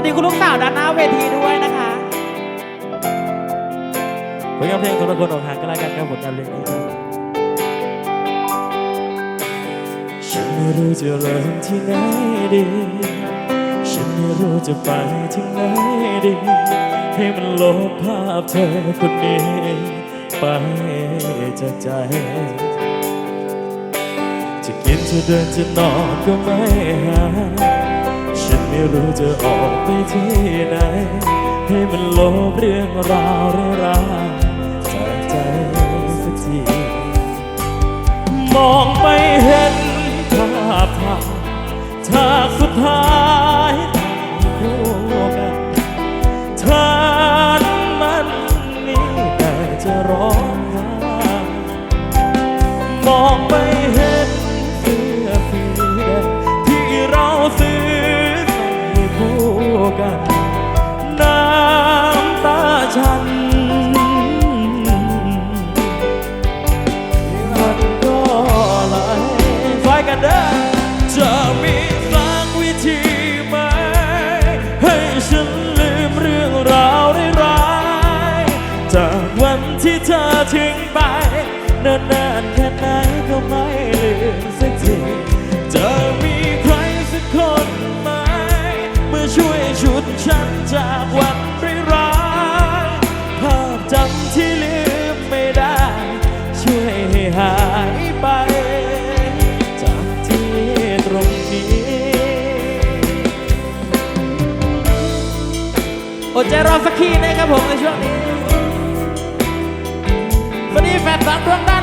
วัสดีคุณลูกสาวด้านหน้าเวทีด้วยนะคะผลยานเพลงคนละคนออกหางก็แล้วกันครับผลงานเพลยนี้ฉันไม่รู้จะเริ่มที่ไหนดี ฉันไม่รู้จะไปที่ไหนดี ให้มันลบภาพเธอคนนี้ ไปจากใจ จะกินจะเดินจะนอนก็ไม่หาย ไม่รู้จะออกไปที่ไหน ให้มันลบเรื่องราวร้าย ใจรอสักทีนะครับผมในช่วงนี้ สวัสดีแฟนสาวดวงดา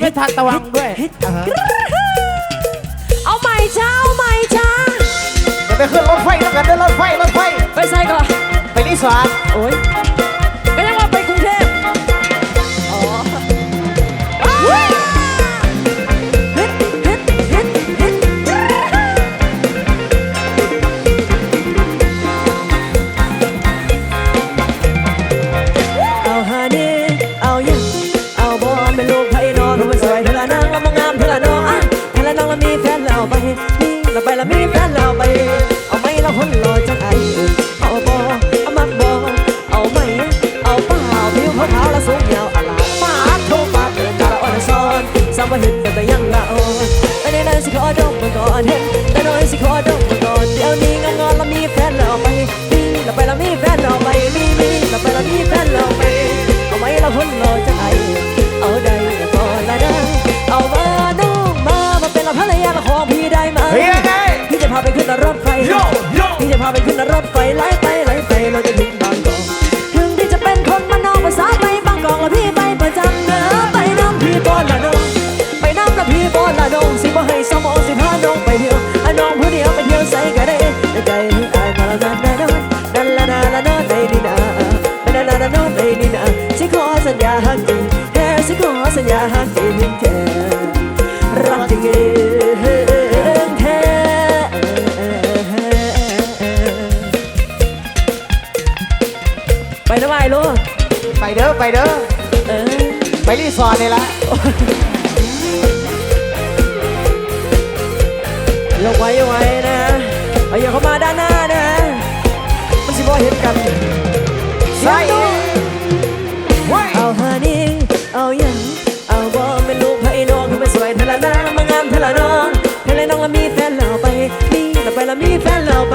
ไม่ทันตะวังด้วยเอาใหม่จ้าเอาใหม่จ้าจะไปขึ้นรถไฟแล้วกันได้รถ รถไฟ ที่จะพาไปขึ้นรถไฟไล่ ไปรีสอร์ทเลยละยกไว้ยกไว้นะเอาอย่าเข้ามาด้านหน้านะมันสิบ่เห็นกันใส่เอาฮานี่เอายังเอาบ่เป็นลูกพะไอ้น้องคืมัสวยทะละนามางามทะละน้องทะละน้องละมีแฟนเราไปนี่เราไปละมีแฟนเราไป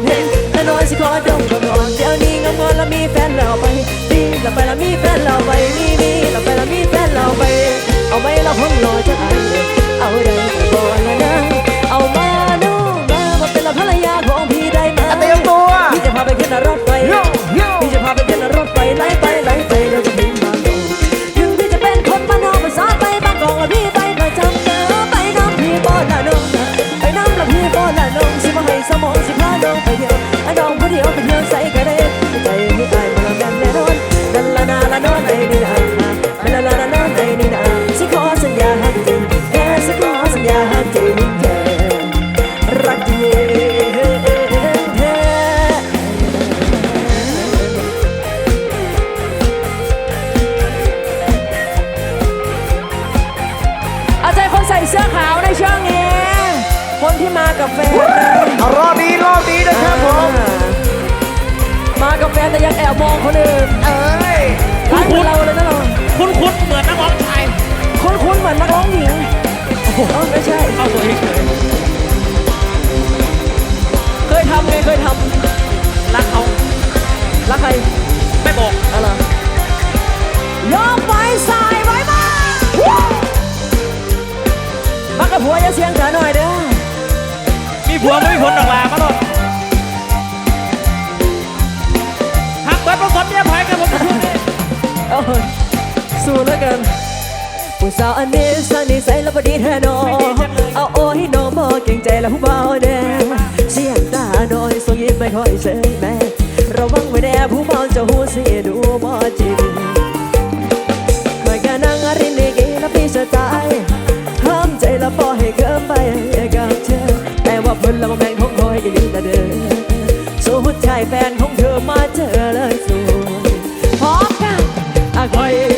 morning ยอไว้สายไว้บ้างมักกับผัวอย่เสียงเถอหน่อยเด้อมีผัวไม่ผลออกมามาโลดหักเบิดประสบเนี่ยภัยกันผมจะช่วยเอ้สู้แล้วกันผู้สาวอันนี้สาวนิสัยและบดีแท้นอเอาโอ้ยน้องบอกเก่งใจและผู้เบาแดงเสียงตาน่อยส่งยิ้มไม่ค่อยเฉยแม่ระวังไว้แน่ผู้เบาจะหูเสียดูบ่จริง คนละแม่งขงคอยก็ยืนแต่เดินสู้หัวใจแฟนของเธอมาเจอเลยสวยพร้อกันอะคอย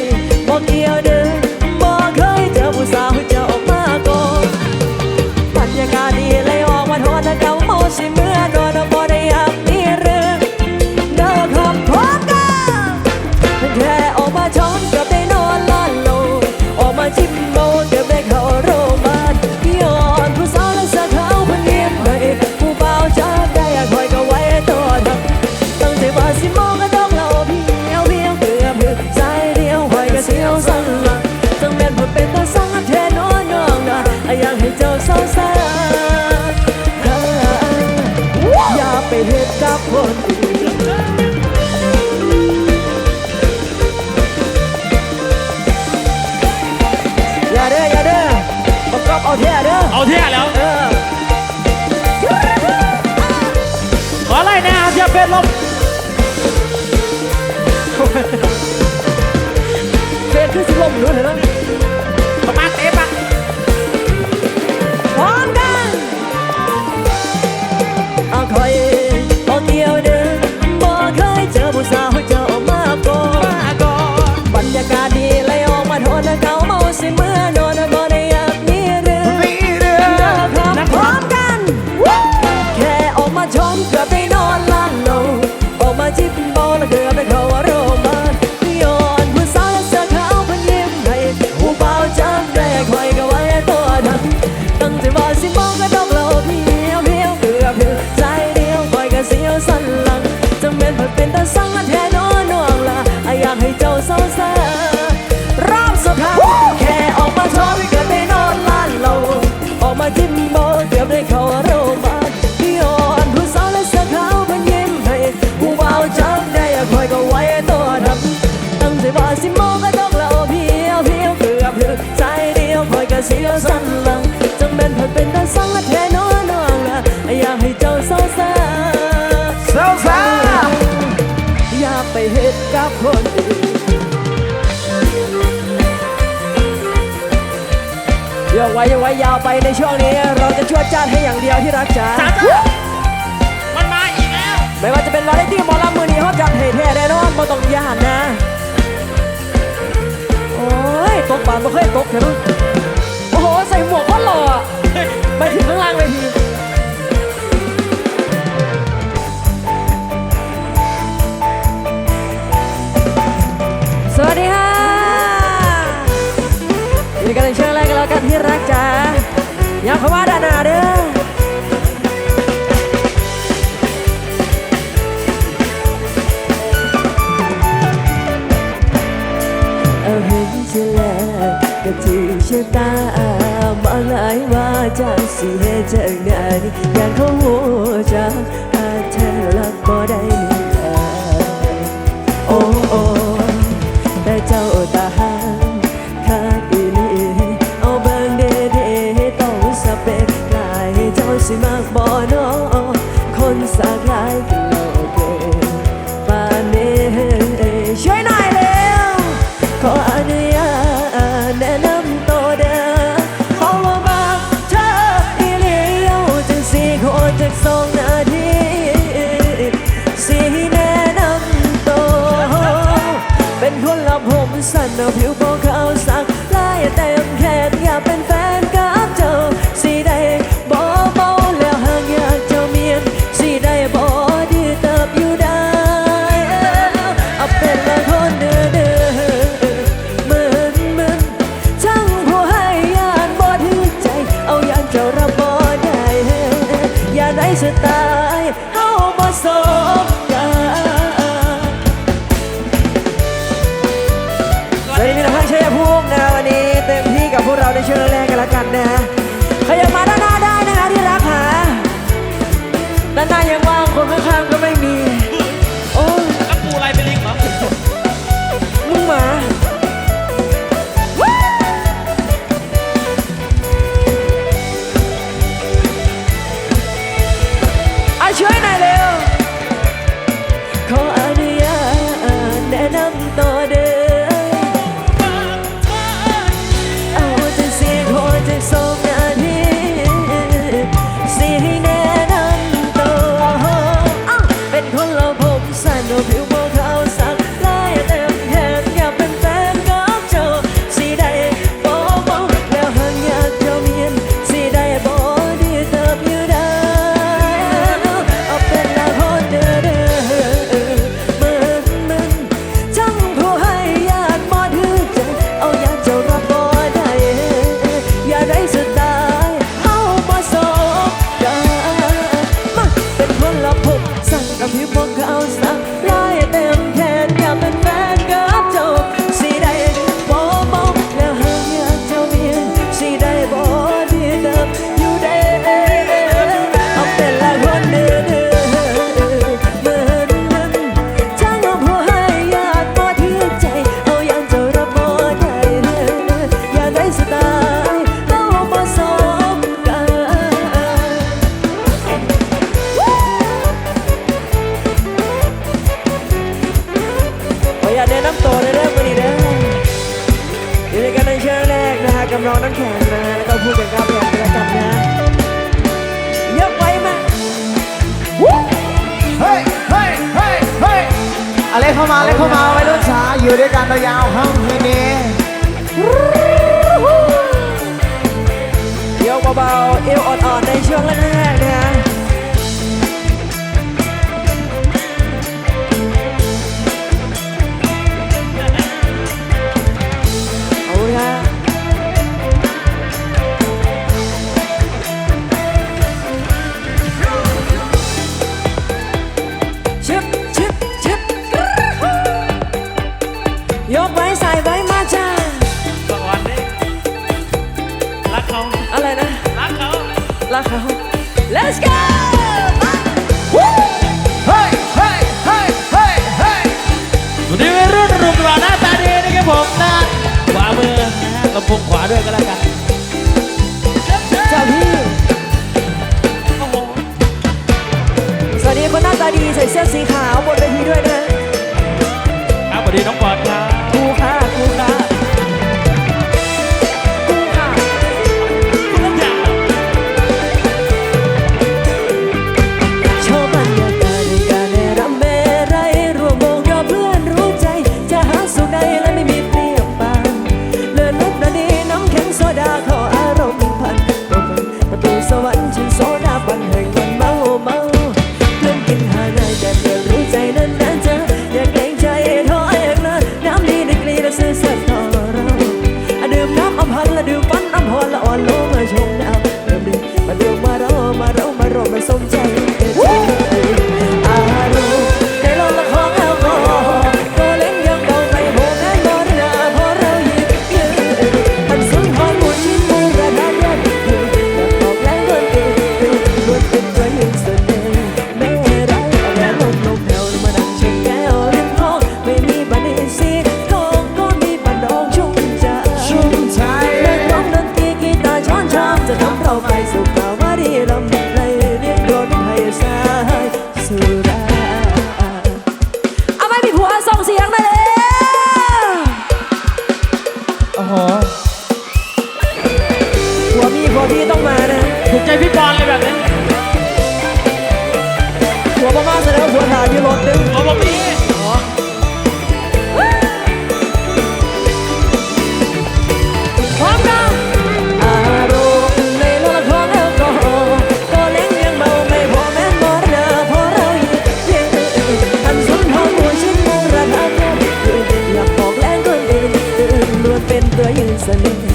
เยกไว้ยังไว้ยาวไปในช่วงนี้ เราจะช่วยจ้าให้อย่างเดียวที่รักจ๋าจ้าจ้มันมาอีกแล้ว ไม่ว่าจะเป็นวาไรตี้หมอลำมือนี้เขาจัดเห้แท้แน่นอนมาต้องยานนะ โอ้ยตกปานไม่เคยตกเห็นมโอ้โห ใส่หมวกก็หล่อไปถึงข้างล่างเลยทีสวัสดีค่ะยินดีกันเลยเช่ ที่รักจ๋าอย่าเข้ามาด้านหน้าเด้อจะแลกกับที่ชะตามาหลายว่าจะสิเหตุจากไหนอยากเขาหัวจาก เสื้อสีขาวบนเวทีด้วยนะ güzelliği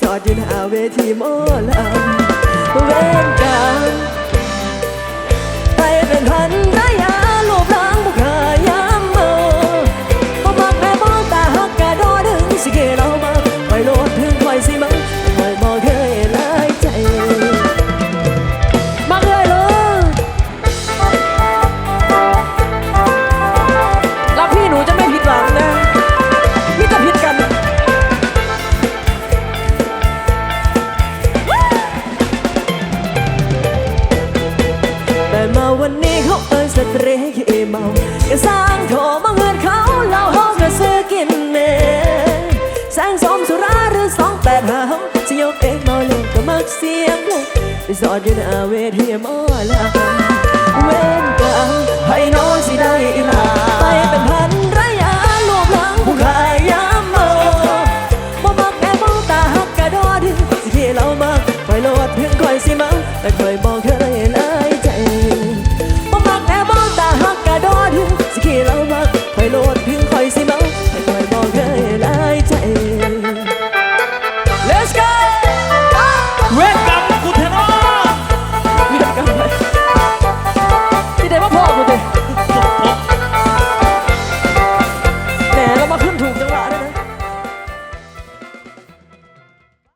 สอดยืนหาเวทีโมอลำเวรกรรมไปเป็นพัน